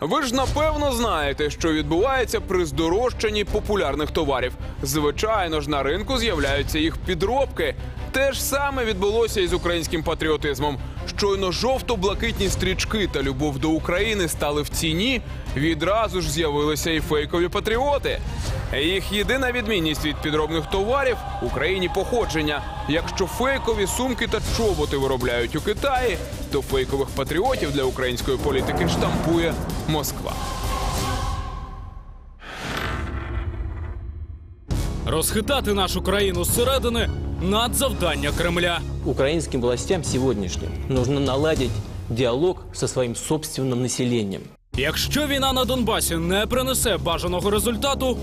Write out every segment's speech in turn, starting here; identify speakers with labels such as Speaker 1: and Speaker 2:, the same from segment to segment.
Speaker 1: Ви ж напевно знаєте, що відбувається при здорожчанні популярних товарів. Звичайно ж, на ринку з'являються їх підробки. Те ж саме відбулося і з українським патріотизмом. Щойно жовто-блакитні стрічки та любов до України стали в ціні. Відразу ж з'явилися і фейкові патріоти. Їх єдина відмінність від підробних товарів Україні походження. Якщо фейкові сумки та чоботи виробляють у Китаї, то фейкових патріотів для української політики штампує Москва.
Speaker 2: Розхитати нашу країну зсередини надзавдання Кремля.
Speaker 3: Украинским властям сегодняшним нужно наладить диалог со своим собственным населением.
Speaker 2: Якщо війна на Донбасі не принесе бажаного результату,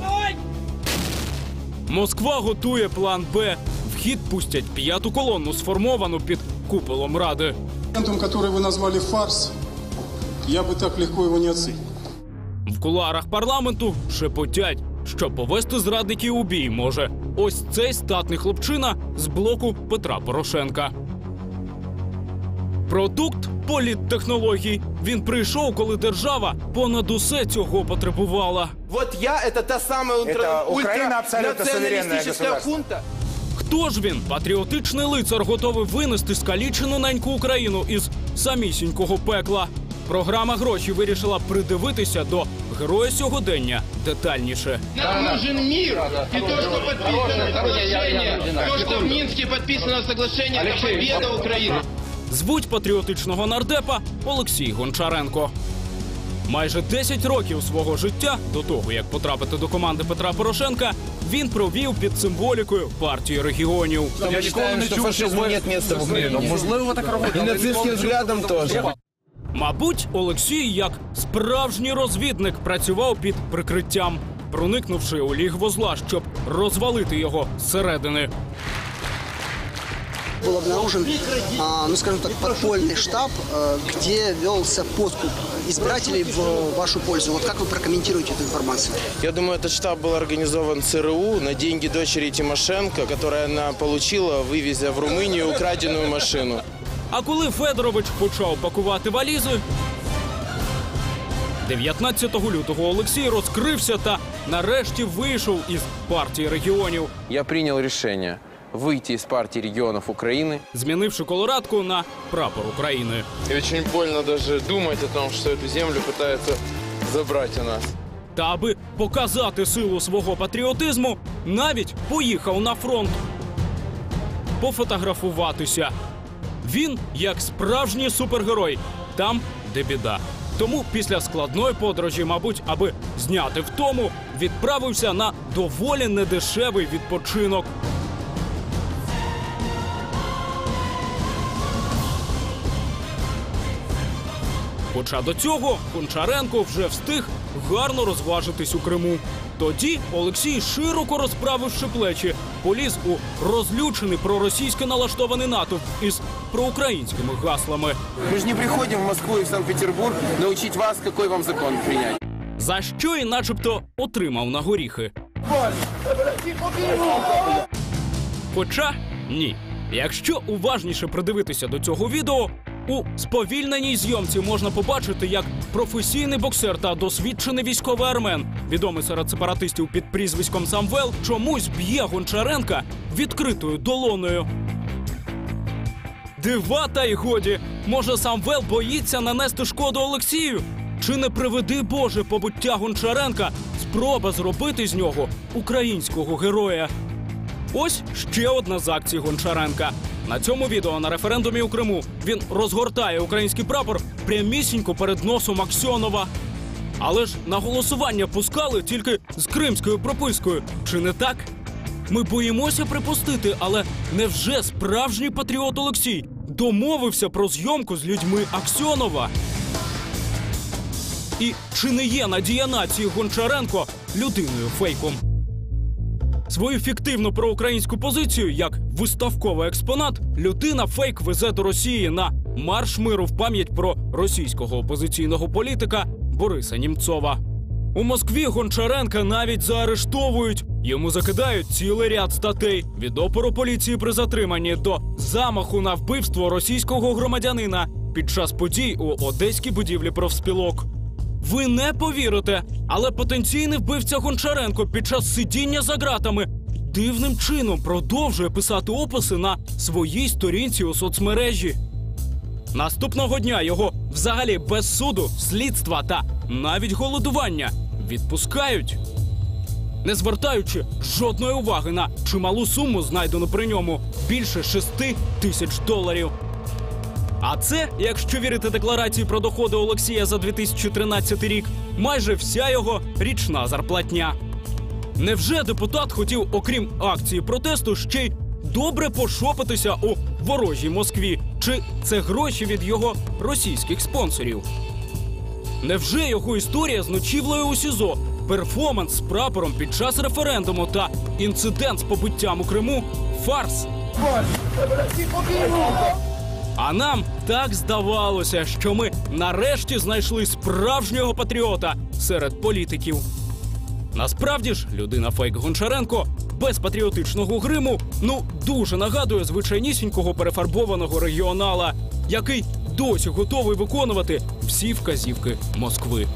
Speaker 2: Москва готує план Б. В хід пустять п'яту колонну, сформовану під куполом ради.
Speaker 4: Моментом, который вы назвали фарс, я бы так легко его не оценил.
Speaker 2: В кулуарах парламенту шепотять, що повести зрадників у бій може ось цей статний хлопчина з блоку Петра Порошенка. Продукт політтехнологій. Він прийшов, коли держава понад усе цього потребувала.
Speaker 5: Вот я это та самая ультра,
Speaker 6: Это Украина абсолютно суверенное
Speaker 5: ультранационалистическая
Speaker 6: государство.
Speaker 5: хунта.
Speaker 2: Хто ж він, патріотичний лицар, готовий винести скалічену неньку Україну із самісінького пекла? Програма гроші вирішила придивитися до героя сьогодення детальніше.
Speaker 7: Нам нужен мир. И то, что подписано соглашение, то, что в Минске подписано соглашение, это победа Украины.
Speaker 2: Звуть патріотичного нардепа Олексій Гончаренко. Майже 10 років свого життя до того, як потрапити до команди Петра Порошенка, він провів під символікою партії регіонів.
Speaker 5: Я считаю, что фашизму нет места в Украине. И нацистским взглядом тоже.
Speaker 2: Мабуть, Олексій, як справжній розвідник, працював під прикриттям, проникнувши у лігво зла, щоб розвалити його зсередини
Speaker 8: был обнаружен, а, ну скажем так, подпольный штаб, э, где велся подкуп избирателей в вашу пользу. Вот как вы прокомментируете эту информацию?
Speaker 5: Я думаю, этот штаб был организован ЦРУ на деньги дочери Тимошенко, которые она получила, вывезя в Румынию украденную машину.
Speaker 2: А коли Федорович почав пакувати валізи, 19 лютого Олексій розкрився та нарешті вийшов із партії регіонів,
Speaker 9: я принял решение выйти из партии регионов Украины.
Speaker 2: змінивши колорадку на прапор України.
Speaker 10: И очень больно даже думать о том, что эту землю пытаются забрать у нас.
Speaker 2: Та аби показати силу свого патріотизму, навіть поїхав на фронт пофотографуватися. Він як справжній супергерой, там, де біда. Тому після складної подорожі, мабуть, аби зняти втому, відправився на доволі недешевий відпочинок. Хоча до цього Гончаренко вже встиг гарно розважитись у Криму. Тоді Олексій, широко розправивши плечі, поліз у розлючений проросійсько налаштований натовп із проукраїнськими гаслами.
Speaker 5: Мы же не приходим в Москву и в Санкт-Петербург научить вас, какой вам закон принять.
Speaker 2: За що і начебто отримав на горіхи. Хоча ні. Якщо уважніше придивитися до цього відео, у сповільненій зйомці можна побачити, як професійний боксер та досвідчений військовий армен, відомий серед сепаратистів під прізвиськом Самвел, чомусь б'є Гончаренка відкритою долоною. Дива та й годі. Може, Самвел боїться нанести шкоду Олексію? Чи не приведи Боже побуття Гончаренка спроба зробити з нього українського героя? Ось ще одна з акцій Гончаренка. На цьому відео на референдумі у Криму він розгортає український прапор прямісінько перед носом Аксьонова. Але ж на голосування пускали тільки з кримською пропискою. Чи не так? Ми боїмося припустити, але невже справжній патріот Олексій домовився про зйомку з людьми Аксьонова? І чи не є надія нації Гончаренко людиною фейком? Свою фіктивну проукраїнську позицію як виставковий експонат людина фейк везе до Росії на марш миру в пам'ять про російського опозиційного політика Бориса Німцова. У Москві Гончаренка навіть заарештовують. Йому закидають цілий ряд статей від опору поліції при затриманні до замаху на вбивство російського громадянина під час подій у одеській будівлі профспілок. Ви не повірите, але потенційний вбивця Гончаренко під час сидіння за ґратами дивним чином продовжує писати описи на своїй сторінці у соцмережі. Наступного дня його взагалі без суду, слідства та навіть голодування відпускають, не звертаючи жодної уваги на чималу суму, знайдену при ньому більше 6 тисяч доларів. А це, якщо вірити декларації про доходи Олексія за 2013 рік, майже вся його річна зарплатня. Невже депутат хотів, окрім акції протесту, ще й добре пошопитися у ворожій Москві? Чи це гроші від його російських спонсорів? Невже його історія з ночівлею у СІЗО, перформанс з прапором під час референдуму та інцидент з побиттям у Криму фарс? А нам так здавалося, що ми нарешті знайшли справжнього патріота серед політиків. Насправді ж, людина фейк Гончаренко без патріотичного гриму ну дуже нагадує звичайнісінького перефарбованого регіонала, який досі готовий виконувати всі вказівки Москви.